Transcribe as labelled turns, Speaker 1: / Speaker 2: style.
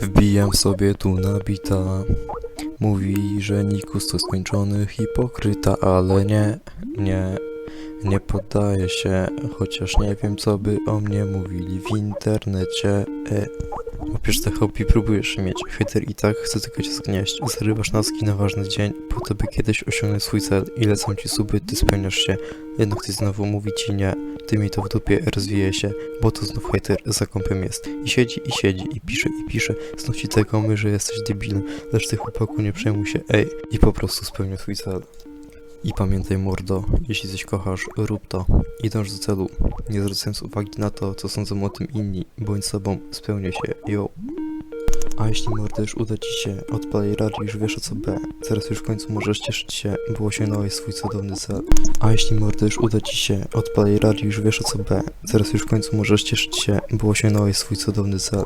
Speaker 1: Wbijam sobie tu nabita. Mówi, że Nikus to skończony hipokryta, ale nie, nie, nie poddaję się, chociaż nie wiem co by o mnie mówili w internecie. E. Te hobby próbujesz mieć, hejter i tak chce tylko cię zgnieść. Zarywasz naski na ważny dzień, po to by kiedyś osiągnąć swój cel i lecą ci suby, ty spełniasz się. Jednak ktoś znowu mówi ci nie, ty mi to w dupie rozwije się, bo to znów hejter za kąpem jest. I siedzi i siedzi i pisze i pisze, znów ci tego my, że jesteś debilem, lecz ty chłopaku nie przejmuj się, ej, i po prostu spełnię twój cel. I pamiętaj mordo, jeśli coś kochasz, rób to. I dąż do celu, nie zwracając uwagi na to, co sądzą o tym inni, bądź sobą, spełnię się, yo. A jeśli mordo już uda ci się, odpalaj radio, już wiesz o co B. Teraz już w końcu możesz cieszyć się, bo osiągnąłeś swój cudowny cel. A jeśli mordo już uda ci się, odpalaj radio, już wiesz o co B. Teraz już w końcu możesz cieszyć się, bo osiągnąłeś swój cudowny cel.